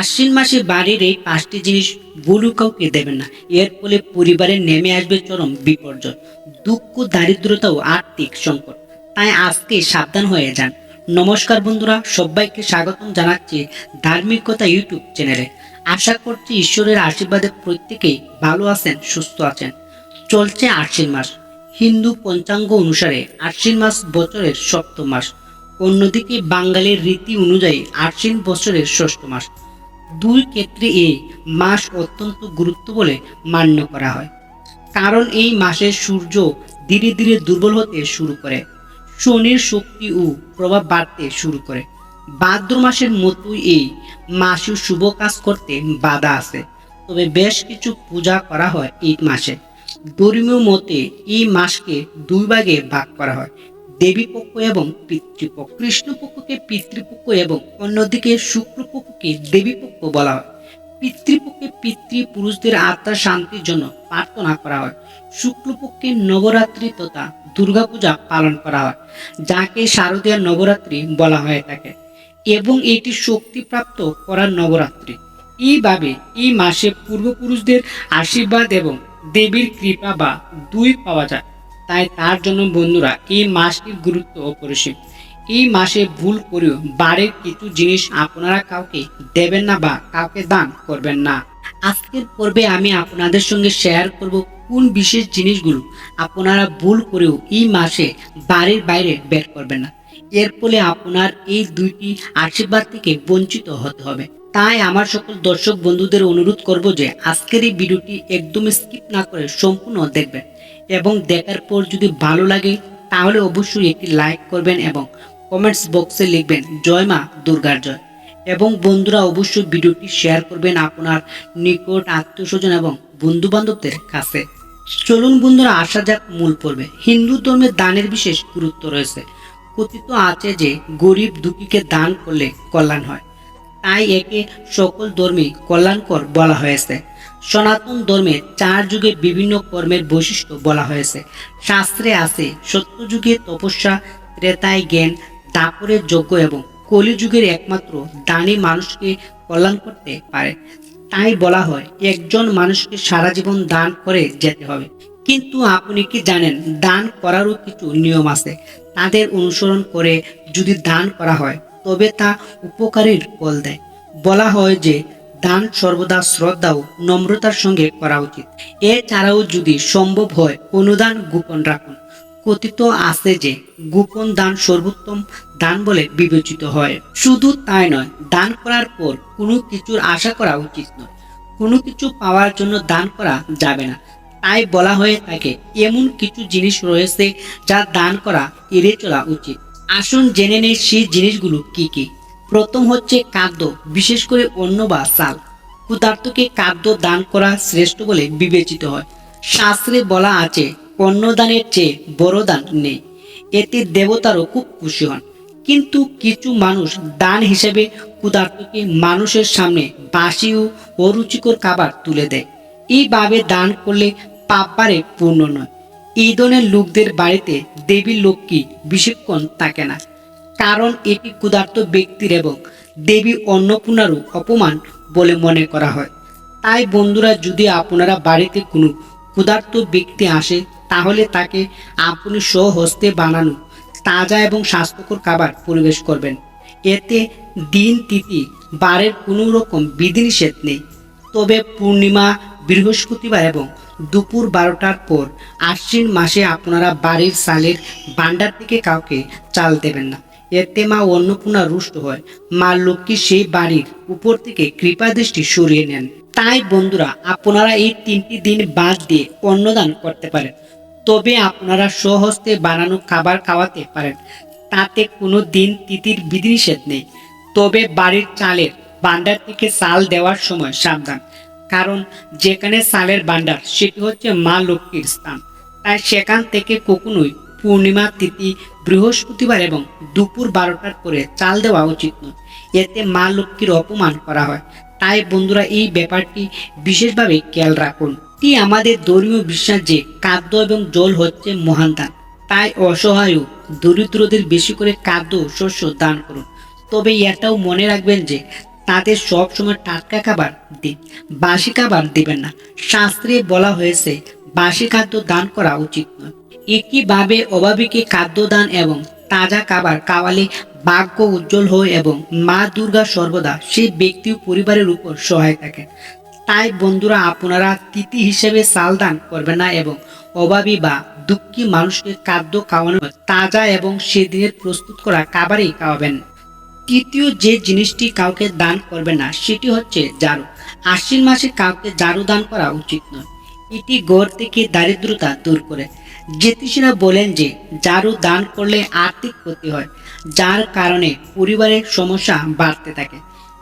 আশ্বিন মাসে বাড়ির এই পাঁচটি জিনিস ভুলু কাউকে দেবেন না। এর ফলে পরিবারে নেমে আসবে চরম বিপর্যয়, দুঃখ, দারিদ্রতা ও আর্থিক সংকট। তাই আজকে সাবধান হয়ে যান। নমস্কার বন্ধুরা, সবাইকে স্বাগতম জানাচ্ছি ধার্মিকতা ইউটিউব চ্যানেলে। আশা করছি ঈশ্বরের আশীর্বাদে প্রত্যেকেই ভালো আছেন, সুস্থ আছেন। চলছে আশ্বিন মাস। হিন্দু পঞ্চাঙ্গ অনুসারে আশ্বিন মাস বছরের সপ্তম মাস। অন্যদিকে বাঙালির রীতি অনুযায়ী আশ্বিন বছরের ষষ্ঠ মাস। দুই ক্ষেত্রে এই মাস অত্যন্ত গুরুত্ব বলে মান্য করা হয়। কারণ এই মাসে সূর্য ধীরে ধীরে দুর্বল হতে শুরু করে। শনির শক্তি ও প্রভাব বাড়তে শুরু করে। ভাদ্র মাসের মতোই এই মাসে শুভ কাজ করতে বাধা আছে। তবে বেশ কিছু পূজা করা হয় এই মাসে। ধর্মীয় মতে এই মাসকে দুই ভাগে ভাগ করা হয়। দেবীপক্ষ এবং পিতৃপক্ষ, কৃষ্ণপক্ষকে পিতৃপক্ষ এবং অন্যদিকে শুক্রপক্ষকে দেবীপক্ষ বলা হয়। পিতৃপক্ষে পিতৃপুরুষদের আত্মার শান্তির জন্য প্রার্থনা করা হয়। শুক্লপক্ষে নবরাত্রি তথা দুর্গাপূজা পালন করা হয়, যাকে শারদীয় নবরাত্রি বলা হয়ে থাকে এবং এটি শক্তিপ্রাপ্ত করার নবরাত্রি। এইভাবে এই মাসে পূর্বপুরুষদের আশীর্বাদ এবং দেবীর কৃপা বা দুই পাওয়া যায়। তাই তার জন্য বন্ধুরা এই মাসটির গুরুত্ব অপরিসীম। এই মাসে ভুল করেও বাড়ির কিছু জিনিস আপনারা কাউকে দেবেন না বা কাউকে দান করবেন না। আজকের পর্বে আমি আপনাদের সঙ্গে শেয়ার করব কোন বিশেষ জিনিসগুলো আপনারা ভুল করেও এই মাসে বাড়ির বাইরে বের করবেন না। এর ফলে আপনার এই দুইটি আশীর্বাদ থেকে বঞ্চিত হতে হবে। তাই আমার সকল দর্শক বন্ধুদের অনুরোধ করব যে আজকের এই ভিডিওটি একদম স্কিপ না করে সম্পূর্ণ দেখবেন। এবং দেখার পর যদি ভালো লাগে, তাহলে অবশ্যই একটি লাইক করবেন এবং কমেন্টস বক্সে লিখবেন, জয় মা দুর্গার জয়। এবং বন্ধুরা অবশ্যই ভিডিওটি শেয়ার করবেন আপনার নিকট আত্মীয় স্বজন এবং বন্ধু বান্ধবদের কাছে। চলুন বন্ধুরা, আসা যাক মূল পর্বে। হিন্দু ধর্মে দানের বিশেষ গুরুত্ব রয়েছে। কথিত আছে যে, গরিব দুঃখীকে দান করলে কল্যাণ হয়। তাই একে সকল ধর্মে কল্যাণকর বলা হয়েছে। সনাতন ধর্মে চার যুগে বিভিন্ন কর্মের বৈশিষ্ট্য বলা হয়েছে। শাস্ত্রে আছে, সত্যযুগে তপস্যা, ত্রেতায় জ্ঞান দাপরের যজ্ঞ এবং কলিযুগের একমাত্র দানি মানুষকে কল্যাণ করতে পারে। তাই বলা হয়, একজন মানুষকে সারা জীবন দান করে যেতে হবে। কিন্তু আপনি কি জানেন, দান করারও কিছু নিয়ম আছে। তাদের অনুসরণ করে যদি দান করা হয়, তবে তা উপকারের ফল দেয়। বলা হয় যে দান সর্বদা শ্রদ্ধা ও নম্রতার সঙ্গে করা উচিত। এছাড়াও যদি সম্ভব হয়, অনুদান গোপন রাখুন। কথিত আছে যে, গোপন দান সর্বোত্তম দান বলে বিবেচিত হয়। শুধু তাই নয়, দান করার পর কোনো কিছুর আশা করা উচিত নয়। কোনো কিছু পাওয়ার জন্য দান করা যাবে না। তাই বলা হয়ে থাকে, এমন কিছু জিনিস রয়েছে যা দান করা এড়িয়ে চলা উচিত। আসুন জেনে নেই সেই জিনিসগুলো কি কি। প্রথম হচ্ছে খাদ্য বিশেষ করে অন্ন বা চাল ক্ষুধার্তকে খাদ্য দান করা শ্রেষ্ঠ বলে বিবেচিত হয়। শাস্ত্রে বলা আছে, অন্নদানের চেয়ে বড় দান নেই। এতে দেবতারও খুব খুশি হন। কিন্তু কিছু মানুষ দান হিসেবে ক্ষুধার্তকে মানুষের সামনে বাসি ও অরুচিকর খাবার তুলে দেয়। এইভাবে দান করলে পাপারে পূর্ণ নয়। এই ধরনের লোকদের বাড়িতে দেবী লক্ষ্মী বেশিক্ষণ থাকে না। কারণ এটি ক্ষুধার্ত ব্যক্তির এবং দেবী অন্নপূর্ণারও অপমান বলে মনে করা হয়। তাই বন্ধুরা, যদি আপনারা বাড়িতে কোনো ক্ষুধার্ত ব্যক্তি আসে, তাহলে তাকে আপনি স্বহস্তে বানানো, তাজা এবং স্বাস্থ্যকর খাবার পরিবেশ করবেন। এতে দিন, তিথি, বারের কোনো রকম বিধিনিষেধ নেই। তবে পূর্ণিমা, বৃহস্পতিবার এবং দুপুর বারোটার পর আশ্বিন মাসে আপনারা বাড়ির চালের ভান্ডার থেকে কাউকে চাল দেবেন না। এতে মা অন্নপূর্ণা রুষ্ট হয়। মা লক্ষ্মী সেই বাড়ির উপর থেকে কৃপা দৃষ্টি সরিয়ে নেন। তাই বন্ধুরা, আপনারা এই তিনটি দিন বাদ দিয়ে অন্নদান করতে পারেন। তবে আপনারা স্বহস্তে বানানো খাবার খাওয়াতে পারেন। তাতে কোনো দিন তিথির বিধিনিষেধ নেই। তবে বাড়ির চালের ভান্ডার থেকে চাল দেওয়ার সময় সাবধান। কারণ যেখানে চালের ভান্ডার সেটি হচ্ছে মা লক্ষ্মীর স্থান। তাই সেখান থেকে কখনোই পূর্ণিমা, তিথি, বৃহস্পতিবার এবং দুপুর বারোটার পরে চাল দেওয়া উচিত নয়। এতে মা লক্ষ্মীর অপমান করা হয়। তাই বন্ধুরা, এই ব্যাপারটি বিশেষভাবে খেয়াল রাখুন। এটি আমাদের ধর্মীয় বিশ্বাস যে খাদ্য এবং জল হচ্ছে মহান দান। তাই অসহায় দরিদ্রদের বেশি করে খাদ্য শস্য দান করুন। তবে এটাও মনে রাখবেন যে তাদের সব সময় টাটকা খাবার দিন, বাসি খাবার দিবেন না। শাস্ত্রে বলা হয়েছে, বাসি খাদ্য দান করা উচিত নয়। একইভাবে অভাবীকে খাদ্য দান এবং তাজা খাবার খাওয়ালে ভাগ্য উজ্জ্বল হয় এবং মা দুর্গা সর্বদা সেই ব্যক্তি পরিবারের উপর সহায় থাকেন তাই বন্ধুরা, আপনারা তিথি হিসেবে চাল দান করবেন না এবং অভাবী বা দুঃখী মানুষকে খাদ্য খাওয়ানো তাজা এবং সেদিনের প্রস্তুত করা খাবারই খাওয়াবেন। তৃতীয় যে জিনিসটি কাউকে দান করবে না, সেটি হচ্ছে জারু আশ্বিন মাসে কাউকে জারু দান করা উচিত নয়। এটি গড় থেকে দারিদ্রতা দূর করে। জ্যোতিষীরা বলেন যে, জারু দান করলে আর্থিক ক্ষতি হয়, যার কারণে পরিবারের সমস্যা বাড়তে থাকে।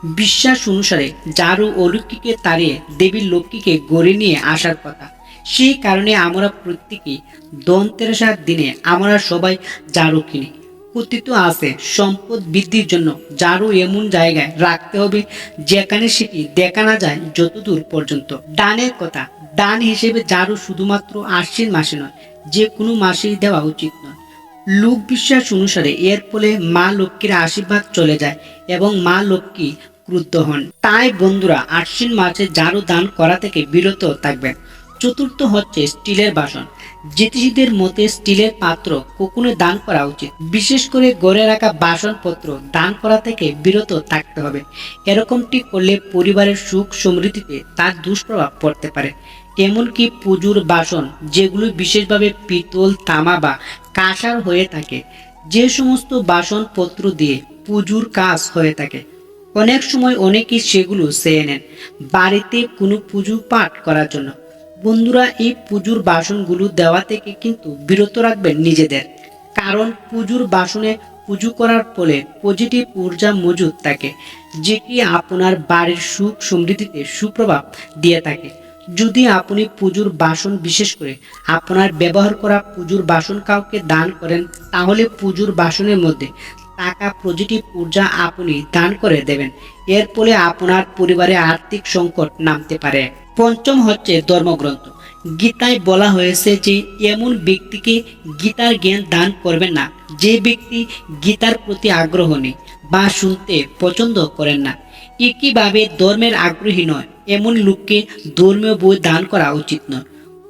বিশ্বাস অনুসারে জারু অলৌকিকে তাড়িয়ে দেবী লক্ষ্মীকে গড়ে নিয়ে আসার কথা। সেই কারণে আমরা প্রত্যেকেই ধনতেরাসার দিনে আমরা সবাই জারু কিনি। কথিত আছে, সম্পদ বৃদ্ধির জন্য জারু এমন জায়গায় রাখতে হবে যেখানে সেটি দেখা না যায় যতদূর পর্যন্ত। ডানের কথা ডান হিসেবে জারু শুধুমাত্র আশ্বিন মাসে নয়, যে কোনো মাসেই দেওয়া উচিত নয়। লোক বিশ্বাস অনুসারে এর ফলে মা লক্ষ্মীর আশীর্বাদ চলে যায় এবং মা লক্ষ্মী ক্রুদ্ধ হন। তাই বন্ধুরা, আশ্বিন মাসে জারু দান করা থেকে বিরত থাকবেন। চতুর্থ হচ্ছে স্টিলের বাসন। জ্যোতিষীদের মতে স্টিলের পাত্র কখনো দান করা উচিত। বিশেষ করে গড়ে রাখা বাসনপত্র দান করা থেকে বিরত থাকতে হবে। এরকমটি করলে পরিবারের সুখ সমৃদ্ধিতে তার দুষ্প্রভাব পড়তে পারে। এমনকি পুজোর বাসন, যেগুলো বিশেষভাবে পিতল, তামা বা কাঁসার হয়ে থাকে। যে সমস্ত বাসনপত্র দিয়ে পুজোর কাজ হয়ে থাকে, অনেক সময় অনেকেই সেগুলো চেয়ে নেন বাড়িতে কোনো পুজো পাঠ করার জন্য। বন্ধুরা, এই পুজোর বাসনগুলো দেওয়া থেকে কিন্তু বিরত রাখবেন নিজেদের, কারণ পুজোর বাসনে পুজো করার ফলে পজিটিভ ঊর্জা মজুদ থাকে, যেটি আপনার বাড়ির সুখ সমৃদ্ধিতে সুপ্রভাব দিয়ে থাকে। যদি আপনি পুজোর বাসন, বিশেষ করে আপনার ব্যবহার করা পুজোর বাসন কাউকে দান করেন, তাহলে পুজোর বাসনের মধ্যে টাকা পজিটিভ ঊর্জা আপনি দান করে দেবেন। এর ফলে আপনার পরিবারে আর্থিক সংকট নামতে পারে। পঞ্চম হচ্ছে ধর্মগ্রন্থ। গীতায় বলা হয়েছে যে, এমন ব্যক্তিকে গীতার জ্ঞান দান করবেন না। যে ব্যক্তি গীতার প্রতি আগ্রহ নেই বা শুনতে পছন্দ করেন না। একইভাবে ধর্মের আগ্রহী নয়, এমন লোককে ধর্মীয় বই দান করা উচিত নয়।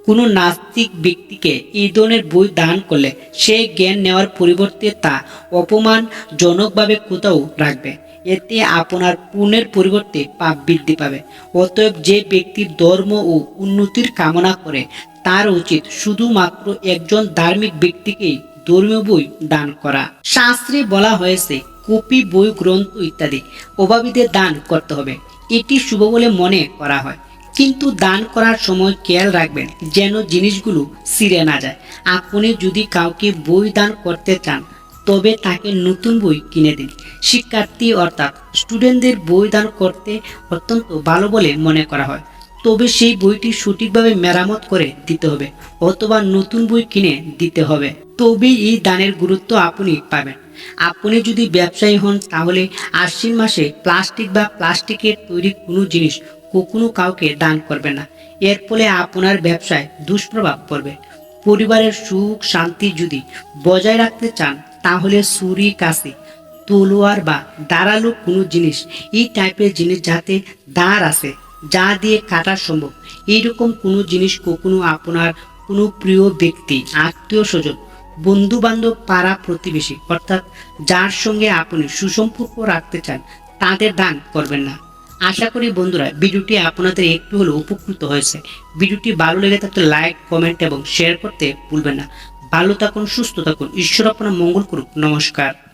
কোনো নাস্তিক ব্যক্তিকে এই ধরনের বই দান করলে সে জ্ঞান নেওয়ার পরিবর্তে তা অপমানজনকভাবে কোথাও রাখবে। এতে আপনার পুণ্যের পরিবর্তে পাপ বৃদ্ধি পাবে। অতএব যে ব্যক্তি ধর্ম ও উন্নতির কামনা করে, তার উচিত শুধুমাত্র একজন ধার্মিক ব্যক্তিকেই ধর্মীয় বই দান করা। শাস্ত্রে বলা হয়েছে কপি, বই, গ্রন্থ ইত্যাদি। অভাবীদের দান করতে হবে। এটি শুভ বলে মনে করা হয়। কিন্তু দান করার সময় খেয়াল রাখবেন যেন জিনিসগুলো ছিঁড়ে না যায়। আপনি যদি কাউকে বই দান করতে চান, তবে তাকে নতুন বই কিনে দিন। শিক্ষার্থী অর্থাৎ স্টুডেন্টদের বই দান করতে অত্যন্ত ভালো বলে মনে করা হয়। তবে সেই বইটি সঠিকভাবে মেরামত করে দিতে হবে, অথবা নতুন বই কিনে দিতে হবে। তবেই এই দানের গুরুত্ব আপনি পাবেন। আপনি যদি ব্যবসায়ী হন, তাহলে আশ্বিন মাসে প্লাস্টিক বা প্লাস্টিকের তৈরি কোনো জিনিস কখনো কাউকে দান করবে না। এর ফলে আপনার ব্যবসায় দুষ্প্রভাব পড়বে। পরিবারের সুখ শান্তি যদি বজায় রাখতে চান, তাহলে ছুরি, কাশি, তলোয়ার বা দাঁড়াল কোনো জিনিস এই টাইপের জিনিস যাতে দাঁড় আছে। যা দিয়ে কাটা সম্ভব। এইরকম কোনো জিনিস কখনো আপনার কোনো প্রিয় ব্যক্তি, আত্মীয় স্বজন বন্ধু বান্ধব পাড়া প্রতিবেশী, অর্থাৎ যার সঙ্গে আপনি সুসম্পর্ক রাখতে চান, তাদের দান করবেন না। আশা করি বন্ধুরা, ভিডিওটি আপনাদের একটু হলেও উপকৃত হয়েছে। ভিডিওটি ভালো লেগে থাকলে লাইক, কমেন্ট এবং শেয়ার করতে ভুলবেন না। ভালো থাকুন, সুস্থ থাকুন। ঈশ্বর আপনার মঙ্গল করুক। নমস্কার।